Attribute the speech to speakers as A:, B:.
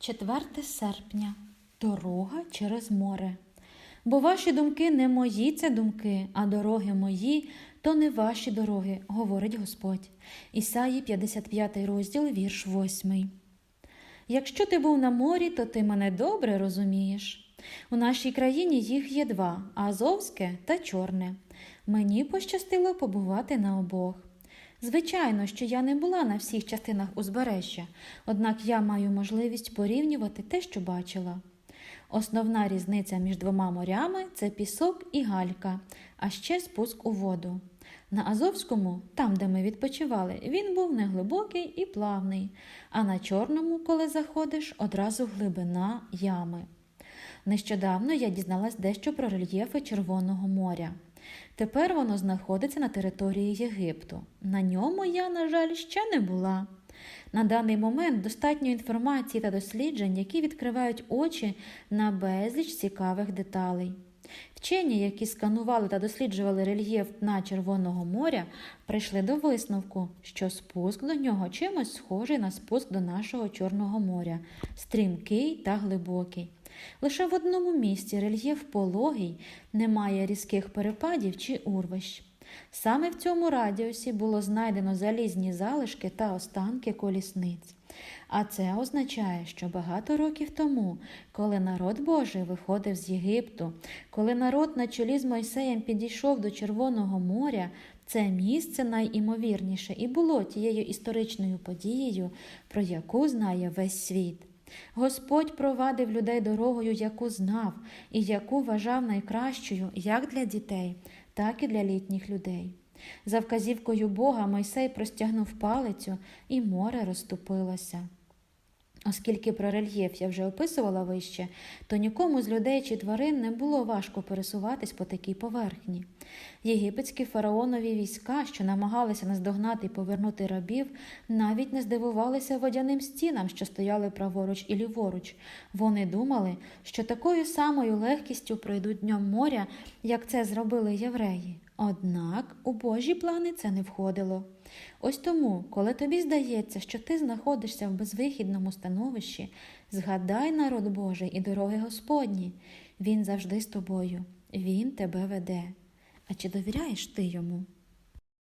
A: 4 серпня. Дорога через море. Бо ваші думки не мої це думки, а дороги мої то не ваші дороги, говорить Господь. Ісаї 55 розділ, вірш 8. Якщо ти був на морі, то ти мене добре розумієш. У нашій країні їх є два азовське та чорне. Мені пощастило побувати на обох. Звичайно, що я не була на всіх частинах узбережжя, однак я маю можливість порівнювати те, що бачила. Основна різниця між двома морями це пісок і галька, а ще спуск у воду. На Азовському, там, де ми відпочивали, він був неглибокий і плавний, а на Чорному, коли заходиш, одразу глибина ями. Нещодавно я дізналась дещо про рельєфи Червоного моря. Тепер воно знаходиться на території Єгипту. На ньому я, на жаль, ще не була. На даний момент достатньо інформації та досліджень, які відкривають очі на безліч цікавих деталей. Вчені, які сканували та досліджували рельєф дна Червоного моря, прийшли до висновку, що спуск до нього чимось схожий на спуск до нашого Чорного моря, стрімкий та глибокий. Лише в одному місці рельєф пологий, немає різких перепадів чи урвищ. Саме в цьому радіусі було знайдено залізні залишки та останки колісниць. А це означає, що багато років тому, коли народ Божий виходив з Єгипту, коли народ на чолі з Мойсеєм підійшов до Червоного моря, це місце найімовірніше і було тією історичною подією, про яку знає весь світ. Господь провадив людей дорогою, яку знав і яку вважав найкращою як для дітей, так і для літніх людей. За вказівкою Бога Мойсей простягнув палицю, і море розступилося. Оскільки про рельєф я вже описувала вище, то нікому з людей чи тварин не було важко пересуватись по такій поверхні. Єгипетські фараонові війська, що намагалися наздогнати і повернути рабів, навіть не здивувалися водяним стінам, що стояли праворуч і ліворуч. Вони думали, що такою самою легкістю пройдуть днем моря, як це зробили євреї. Однак у Божі плани це не входило. Ось тому, коли тобі здається, що ти знаходишся в безвихідному становищі, згадай народ Божий і дороги Господні. Він завжди з тобою, Він тебе веде. А чи довіряєш ти йому?